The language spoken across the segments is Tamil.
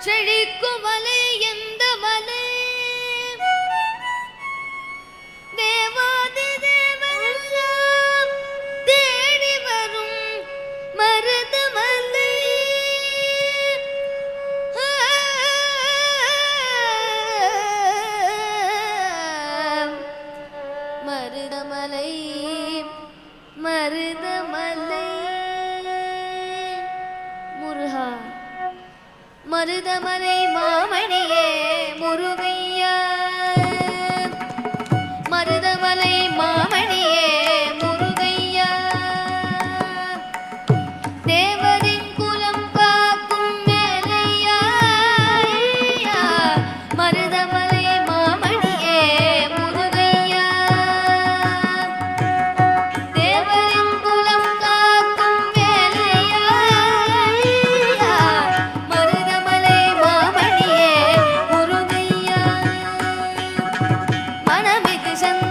செழிக்கும் 젠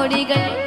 നോടികൾ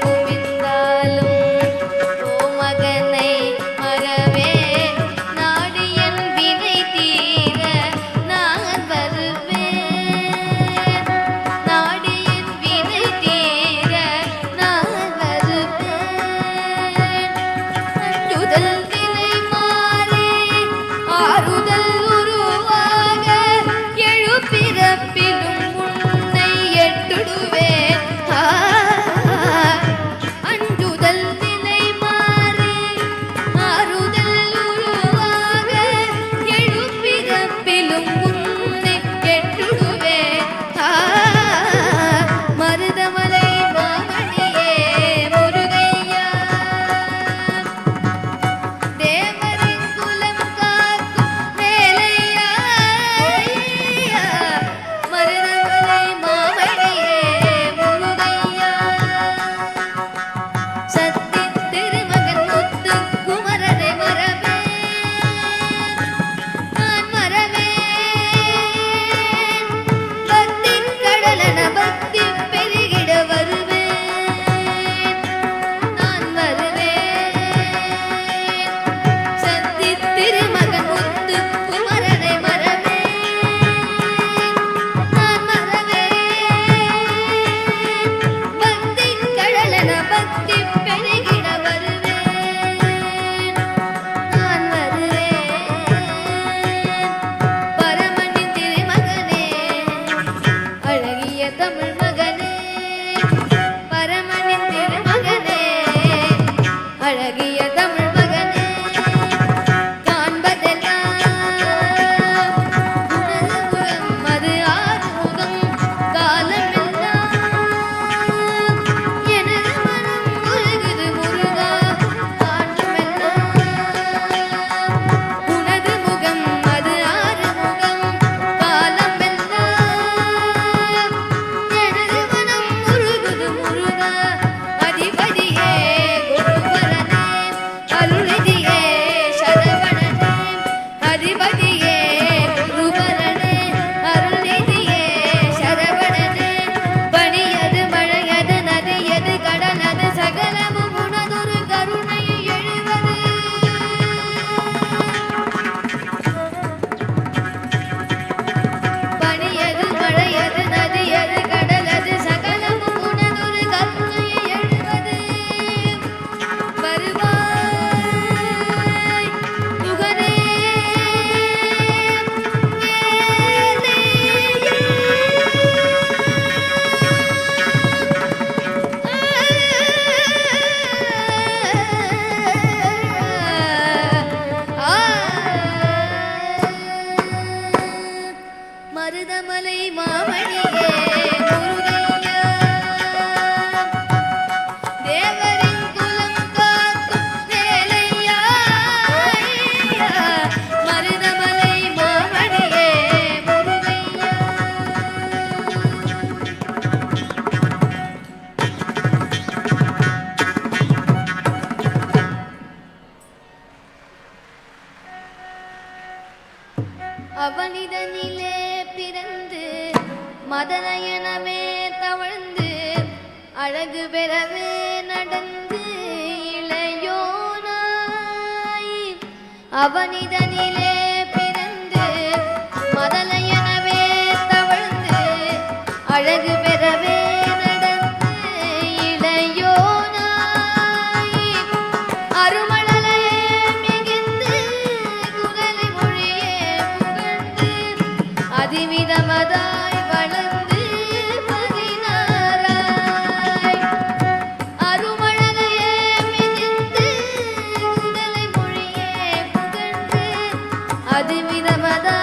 அவனிதனிலே அது விதமதா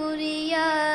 পুরিয়া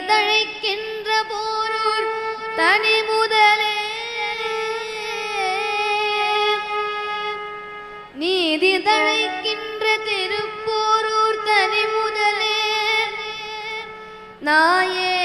தழைக்கின்ற போரூர் தனி முதலே. நீதி தழைக்கின்ற திருப்போரூர் தனி முதலே. நாயே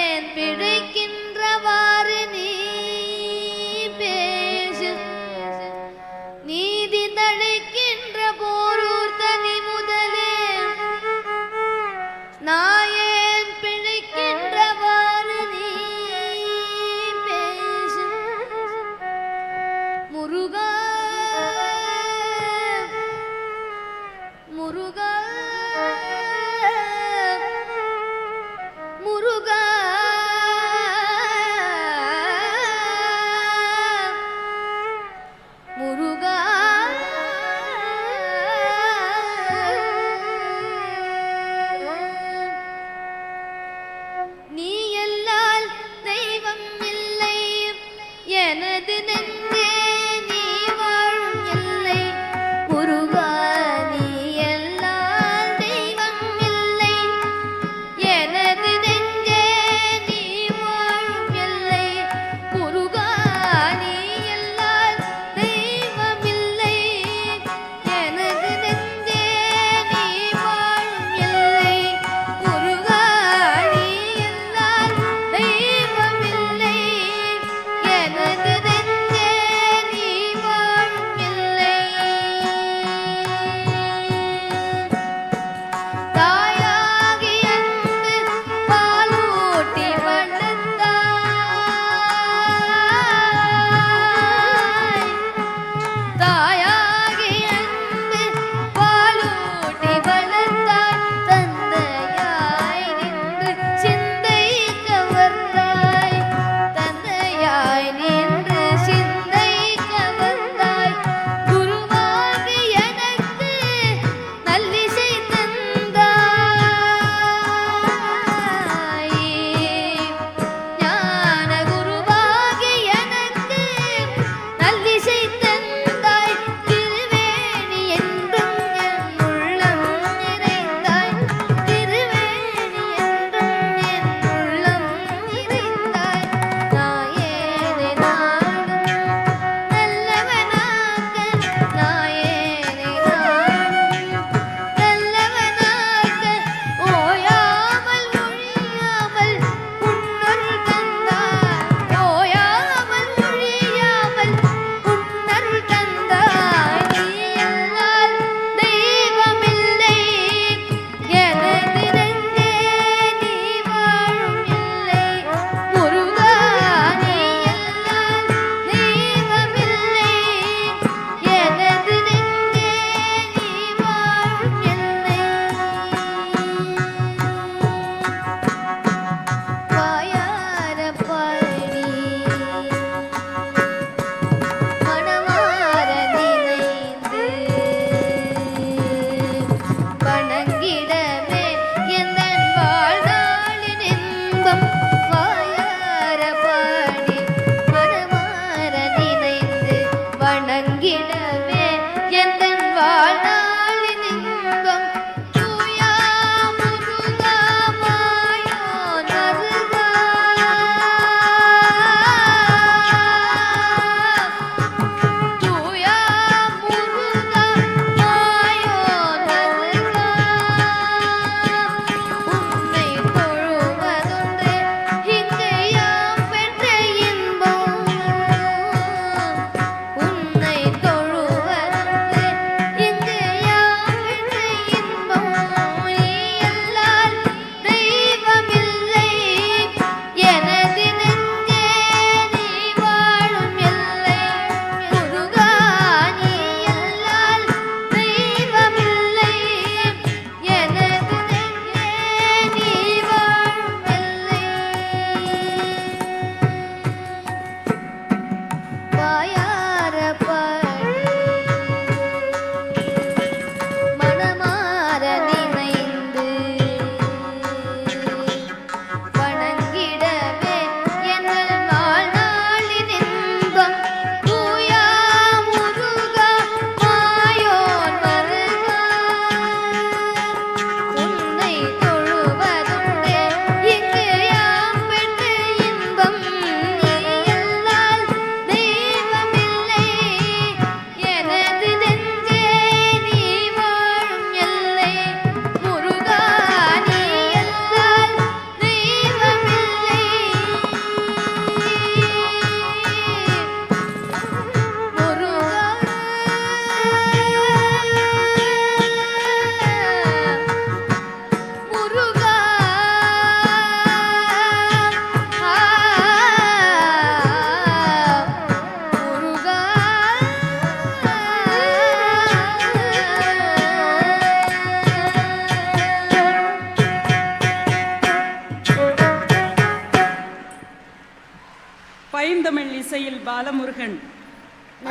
பாலமுருகன்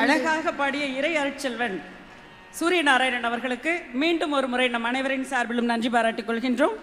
அழகாக பாடிய இறை அருட்செல்வன் சூரியநாராயணன் அவர்களுக்கு மீண்டும் ஒரு முறை நம் அனைவரின் சார்பிலும் நன்றி பாராட்டிக் கொள்கின்றோம்.